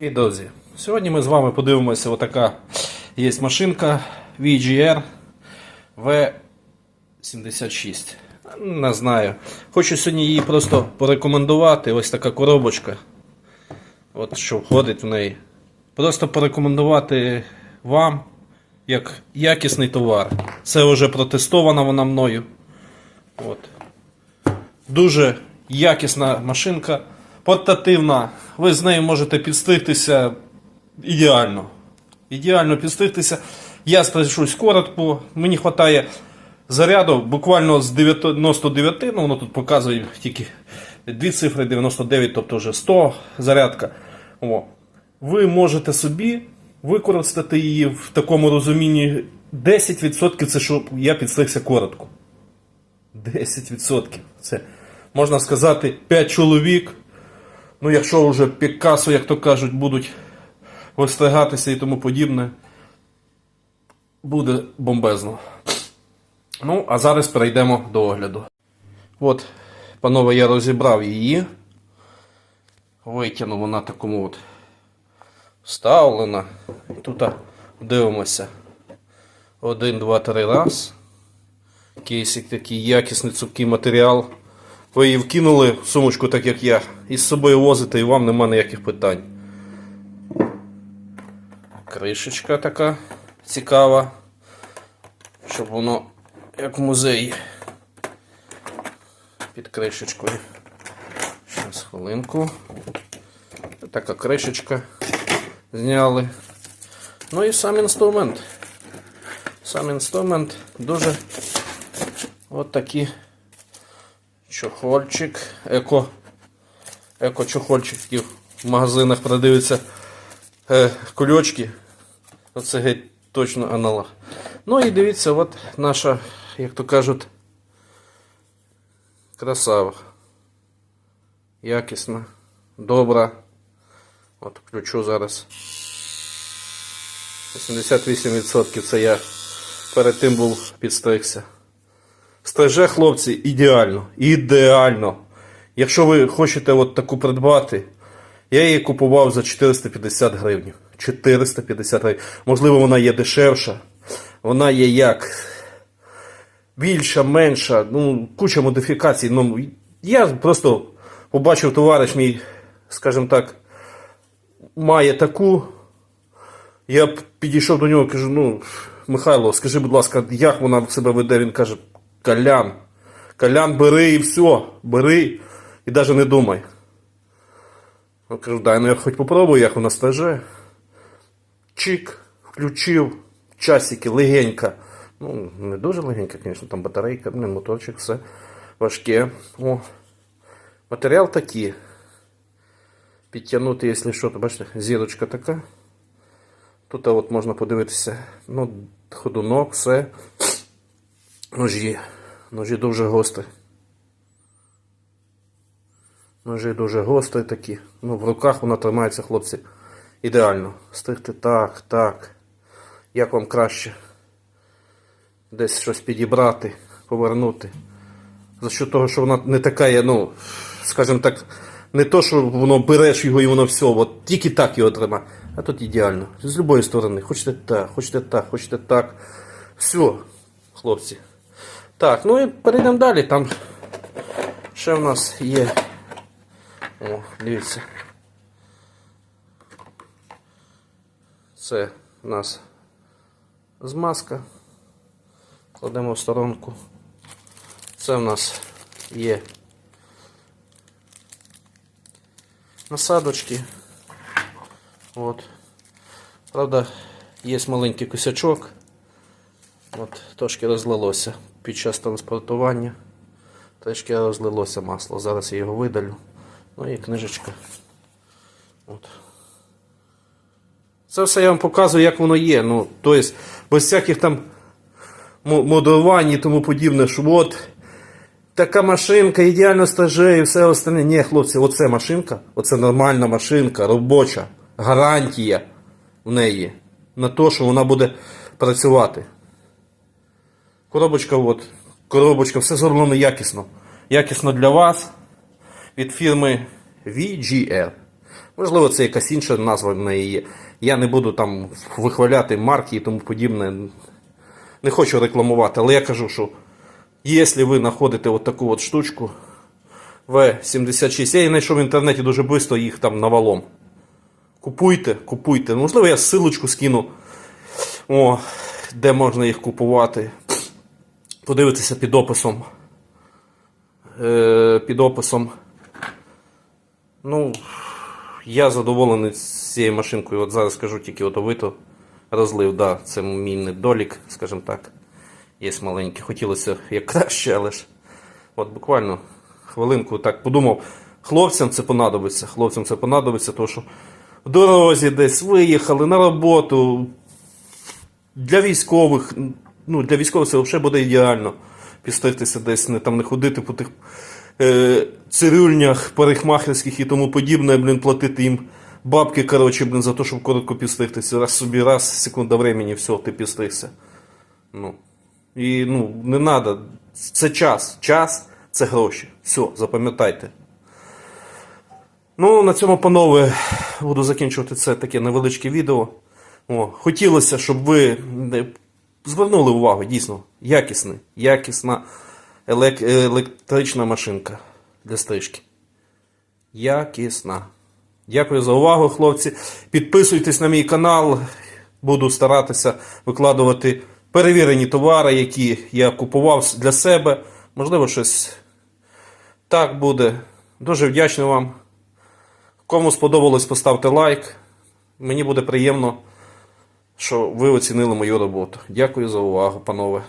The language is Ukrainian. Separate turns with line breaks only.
І друзі, сьогодні ми з вами подивимося, отака є машинка VGR V76. Не знаю. Хочу сьогодні її просто порекомендувати. Ось така коробочка. От що входить в неї. Просто порекомендувати вам як якісний товар. Це вже протестована вона мною. От. Дуже якісна машинка, портативна. Ви з нею можете підстригтися ідеально. Ідеально підстригтися. Я стрижусь коротко, мені вистачає заряду буквально з 99, ну воно тут показує тільки дві цифри 99, тобто вже 100 зарядка. О. Ви можете собі використати її в такому розумінні 10% це що я підстригся коротко. 10%. Це можна сказати 5 чоловік. Ну, якщо вже Пікасо, як то кажуть, будуть вистригатися і тому подібне, буде бомбезно. Ну, а зараз перейдемо до огляду. От, панове, я розібрав її. Витягнув вона такому от вставлена. І тут дивимося. Один, два, три раз. Кейсик такий якісний цупкий матеріал. Ви її вкинули в сумочку, так як я, і з собою возите, і вам нема ніяких питань. Кришечка така цікава, щоб воно як в музеї. Під кришечкою. Зараз хвилинку. Така кришечка зняли. Ну і сам інструмент. Сам інструмент дуже От такі чохольчик, еко, еко чохольчик, які в магазинах продаються е, кульочки. Оце геть точно аналог. Ну і дивіться, от наша, як то кажуть, красава. Якісна, добра. От включу зараз. 88% це я перед тим був підстригся. Стриже, хлопці, ідеально. Ідеально. Якщо ви хочете от таку придбати, я її купував за 450 гривень. 450 гривень. Можливо, вона є дешевша. Вона є як більша, менша, ну, куча модифікацій. Ну, я просто побачив товариш мій, скажімо так, має таку. Я підійшов до нього і кажу, ну, Михайло, скажи, будь ласка, як вона себе веде? Він каже, Колян. Колян, бери і все. Бери і навіть не думай. Я кажу, дай, ну я хоч попробую, як вона стаже. Чик, включив, часики, легенько. Ну, не дуже легенько, звісно, там батарейка, блин, моторчик, все важке. О. Матеріал такий. Підтягнути, якщо що, то бачите, зірочка така. Тут от можна подивитися, ну, ходунок, все. Ножі. Ножі дуже гострі. Ножі дуже гострі такі. Ну, в руках вона тримається, хлопці. Ідеально. Стригти так, так. Як вам краще? Десь щось підібрати, повернути. За що того, що вона не така є, ну, скажімо так, не то, що воно береш його і воно все, от тільки так його тримає. А тут ідеально. З будь-якої сторони. Хочете так, хочете так, хочете так. Все, хлопці. Так, ну і перейдемо далі. Там ще в нас є. О, дивіться. Це у нас змазка. Кладемо в сторонку. Це в нас є насадочки. От. Правда, є маленький косячок. От, трошки розлилося під час транспортування. Трішки розлилося масло. Зараз я його видалю. Ну і книжечка. От. Це все я вам показую, як воно є. Ну, тобто, без всяких там мо- модулювань і тому подібне, що от така машинка ідеально стаже і все остальне. Ні, хлопці, оце машинка, оце нормальна машинка, робоча, гарантія в неї на те, що вона буде працювати. Коробочка, от, коробочка, все зроблено якісно. Якісно для вас від фірми VGR. Можливо, це якась інша назва в неї є. Я не буду там вихваляти марки і тому подібне. Не хочу рекламувати, але я кажу, що якщо ви знаходите от таку от штучку В76, я її знайшов в інтернеті дуже швидко, їх там навалом. Купуйте, купуйте. Можливо, я ссылочку скину, о, де можна їх купувати. Подивитися під описом. Е, під описом. Ну, я задоволений цією машинкою. От зараз скажу тільки отовито розлив. Да, це мій недолік, скажімо так. Є маленький. Хотілося як краще, але ж от буквально хвилинку так подумав. Хлопцям це понадобиться. Хлопцям це понадобиться, тому що в дорозі десь виїхали на роботу. Для військових, ну для військових це взагалі буде ідеально. Підстригтися десь, не там не ходити по тих е, цирюльнях, парикмахерських і тому подібне, блін, платити їм бабки, коротше, блін, за те, щоб коротко підстригтися. Раз собі, раз, секунда времени, все, ти підстригся. Ну. І ну, не треба. Це час. Час це гроші. Все, запам'ятайте. Ну, на цьому, панове, буду закінчувати це таке невеличке відео. О, хотілося, щоб ви е, звернули увагу, дійсно, якісна, якісна електрична машинка для стрижки. Якісна. Дякую за увагу, хлопці. Підписуйтесь на мій канал. Буду старатися викладувати перевірені товари, які я купував для себе. Можливо, щось так буде. Дуже вдячний вам. Кому сподобалось, поставте лайк. Мені буде приємно, що ви оцінили мою роботу. Дякую за увагу, панове.